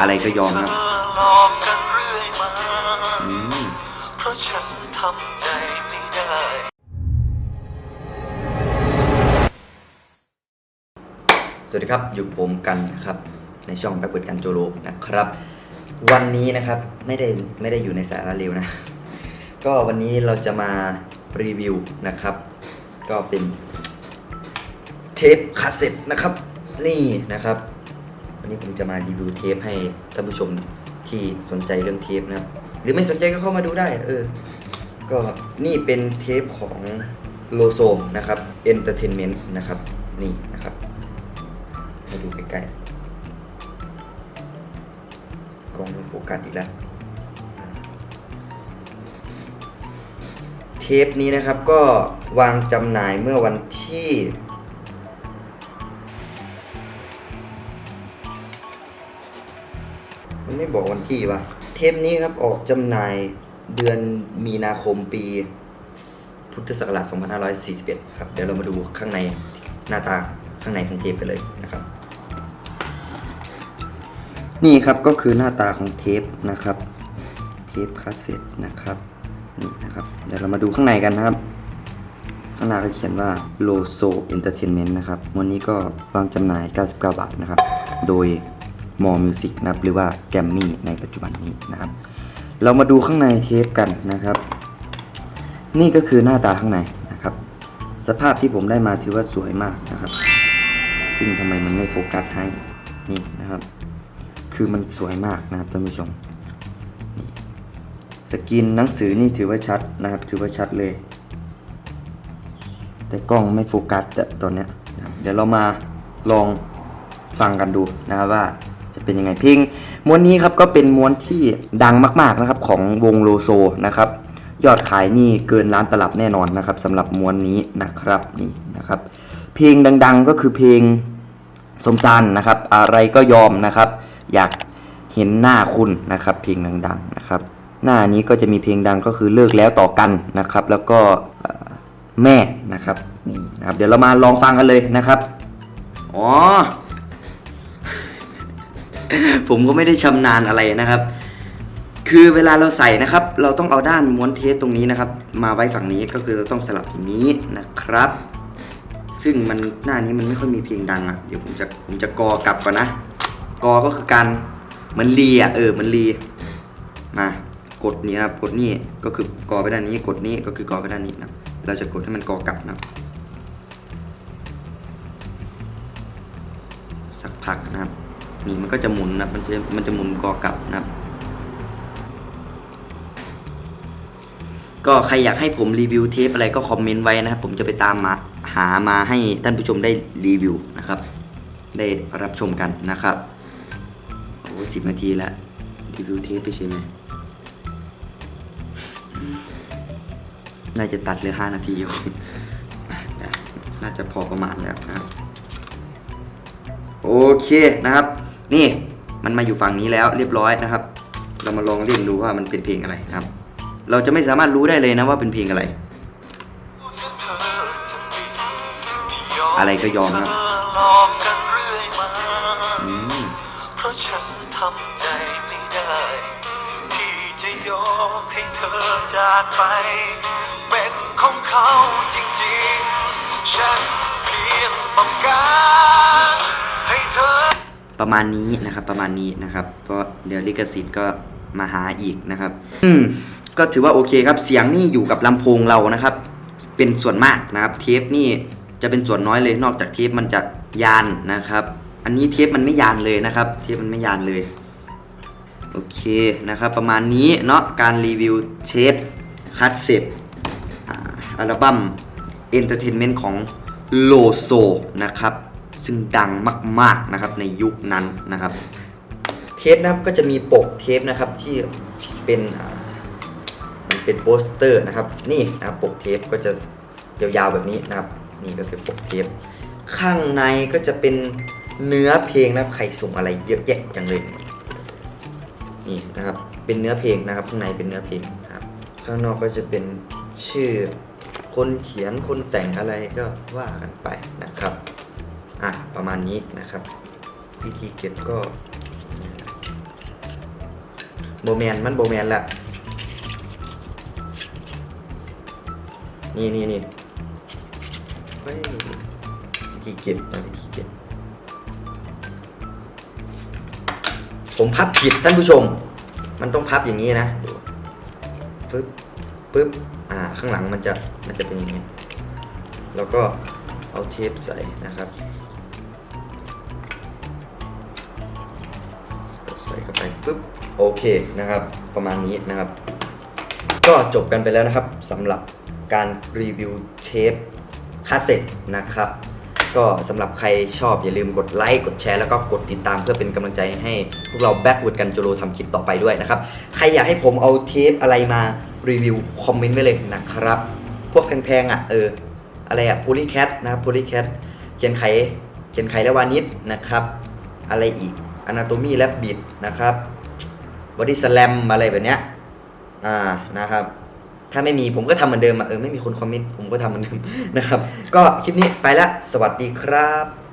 อะไรก็ยอมครับอืมเพราะฉันทำใจไม่ได้สวัสดีครับอยู่ผมกันนะครับ ในช่องไปเปิดกันโจโลนะครับ วันนี้นะครับไม่ได้ไม่ได้อยู่ในสาระเร็วนะ ก็วันนี้เราจะมารีวิวนะครับ ก็เป็นเทปคาสเซ็ตนะครับ นี่นะครับวันนี้ผมจะมารีวิวเทปให้ท่านผู้ชมที่สนใจเรื่องเทปนะครับ หรือไม่สนใจก็เข้ามาดูได้เออก็นี่เป็นเทปของโลโซนะครับ Entertainment นต์นะครับนี่นะครับให้ดูใกล้ๆกล้องโฟกัสอีกแล้วเทปนี้นะครับก็วางจำหน่ายเมื่อวันที่ มันไม่บอกวันที่วะเทปนี้ครับออกจำหน่ายเดือนมีนาคมปี พุทธศักราช 2541 ครับ เดี๋ยวเรามาดูข้างในหน้าตาข้างในของเทปกันเลยนะครับ นี่ครับก็คือหน้าตาของเทปนะครับ เทปคาสเซ็ตนะครับนี่นะครับ เดี๋ยวเรามาดูข้างในกันนะครับ ข้างหน้าก็เขียนว่า Loso Entertainment นะครับ วันนี้ก็วางจำหน่าย 99 บาทนะครับ โดย m o r Music นะครับหรือว่าแกมมี่ในปัจจุบันนี้นะครับ เรามาดูข้างในเทปกันนะครับ นี่ก็คือหน้าตาข้างในนะครับ สภาพที่ผมได้มาถือว่าสวยมากนะครับ ซึ่งทำไมมันไม่โฟกัสให้นี่นะครับ คือมันสวยมากนะครับท่านผู้ชม สกรีนหนังสือนี่ถือว่าชัดนะครับ ถือว่าชัดเลย แต่กล้องไม่โฟกัสอะตอนนี้นะเดี๋ยวเรามาลองฟังกันดูนะครับว่า จะเป็นยังไงเพลงม้วนนี้ครับก็เป็นม้วนที่ดังมาก ๆนะครับของวงโลโซนะครับยอดขายนี่เกินล้านตลับแน่นอนนะครับสำหรับม้วนนี้นะครับนี่นะครับ เพลงดัง ๆก็คือเพลงสมซานนะครับ อะไรก็ยอมนะครับ อยากเห็นหน้าคุณนะครับ เพลงดังๆนะครับ หน้านี้ก็จะมีเพลงดังก็คือเลิกแล้วต่อกันนะครับ แล้วก็แม่นะครับนี่นะครับ เดี๋ยวเรามาลองฟังกันเลยนะครับอ๋อ ผมก็ไม่ได้ชำนาญอะไรนะครับ คือเวลาเราใส่นะครับ เราต้องเอาด้านม้วนเทปตรงนี้นะครับ มาไว้ฝั่งนี้ก็คือเราต้องสลับอย่างนี้นะครับ ซึ่งมันหน้านี้มันไม่ค่อยมีเพลงดังอะ่ะเดี๋ยวผมจะผมจะกอกลับก่อนนะ กอก็คือการเหมันรีอะเออมันรีมากดนี้นะครับกดนี่ก็คือกอไปด้านนี้กดนี้ก็คือกอไปด้านนี้นะเราจะกดให้มันกอกลับนะสักพักนะครับ นี่มันก็จะหมุนนะมันจะมันจะหมุนกอกลับนะครับ ก็ใครอยากให้ผมรีวิวเทปอะไรก็คอมเมนต์ไว้นะครับ ผมจะไปตามมาหามาให้ท่านผู้ชมได้รีวิวนะครับ ได้รับชมกันนะครับโอ้สิบนาทีแล้วรีวิวเทปไปใช่ไหมน่าจะตัดเหลือห้านาทีอยู่น่าจะพอประมาณแล้วนะครับโอเคนะครับ นี่มันมาอยู่ฝั่งนี้แล้วเรียบร้อยนะครับ เรามาลองเล่นดูว่ามันเป็นเพลงอะไรนะครับ เราจะไม่สามารถรู้ได้เลยนะว่าเป็นเพลงอะไร อะไรก็ยอมครับหลอกกันเรื่อยมาอืมเพราะฉันทำใจไม่ได้ ที่จะยอมให้เธอจากไป เป็นของเขาจริงๆ ฉันเพียงต้องการ ประมาณนี้นะครับประมาณนี้นะครับเพราะเดี๋ยวลิขสิทธิ์ก็มาหาอีกนะครับ อืมก็ถือว่าโอเคครับเสียงนี่อยู่กับลำโพงเรานะครับ เป็นส่วนมากนะครับ เทปนี่จะเป็นส่วนน้อยเลยนอกจากเทปมันจะยานนะครับ อันนี้เทปมันไม่ยานเลยนะครับ เทปมันไม่ยานเลยโอเคนะครับ ประมาณนี้เนาะการรีวิวเทปคัดเซ็ตอ่าอัลบั้ม Entertainment ของโลโซนะครับ ซึ่งดังมากๆนะครับในยุคนั้นนะครับ เทปนะครับก็จะมีปกเทปนะครับที่เป็นมันเป็นโปสเตอร์นะครับนี่นะครับปกเทปก็จะยาวๆแบบนี้นะครับ นี่ก็คือปกเทปข้างในก็จะเป็นเนื้อเพลงนะครับใครส่งอะไรเยอะแยะจังเลยนี่นะครับเป็นเนื้อเพลงนะครับ ข้างในเป็นเนื้อเพลงครับ ข้างนอกก็จะเป็นชื่อคนเขียนคนแต่งอะไรก็ว่ากันไปนะครับ อะประมาณนี้นะครับ วิธีเก็บก็โบแมนมันโบแมนละนี่นี่นี่วิธีเก็บนะวิธีเก็บ ผมพับผิดท่านผู้ชม มันต้องพับอย่างนี้นะปึ๊บปึ๊บอ่าข้างหลังมันจะมันจะเป็นอย่างนี้ แล้วก็เอาเทปใส่นะครับ เข้าไปปึ๊บโอเคนะครับ ประมาณนี้นะครับ ก็จบกันไปแล้วนะครับสำหรับการรีวิวเทปคาเซ็ตนะครับ ก็สำหรับใครชอบอย่าลืมกดไลค์กดแชร์แล้วก็กดติดตามเพื่อเป็นกำลังใจให้พวกเราแบ็กวูดกันโจโรทำคลิปต่อไปด้วยนะครับ ใครอยากให้ผมเอาเทปอะไรมารีวิวคอมเมนต์ไว้เลยนะครับ พวกแพงๆอะเอออะไรอะ p o l y c a t นะครับ p o l y c a t เขียนไขเขียนไขและวานิชนะครับ อะไรอีก อนาโตมีและบิดนะครับบอดี้สแลมอะไรแบบเนี้ยอ่านะครับ ถ้าไม่มีผมก็ทำเหมือนเดิมอะเออไม่มีคนคอมเมนต์ผมก็ทำเหมือนเดิมนะครับ ก็คลิปนี้ไปละสวัสดีครับ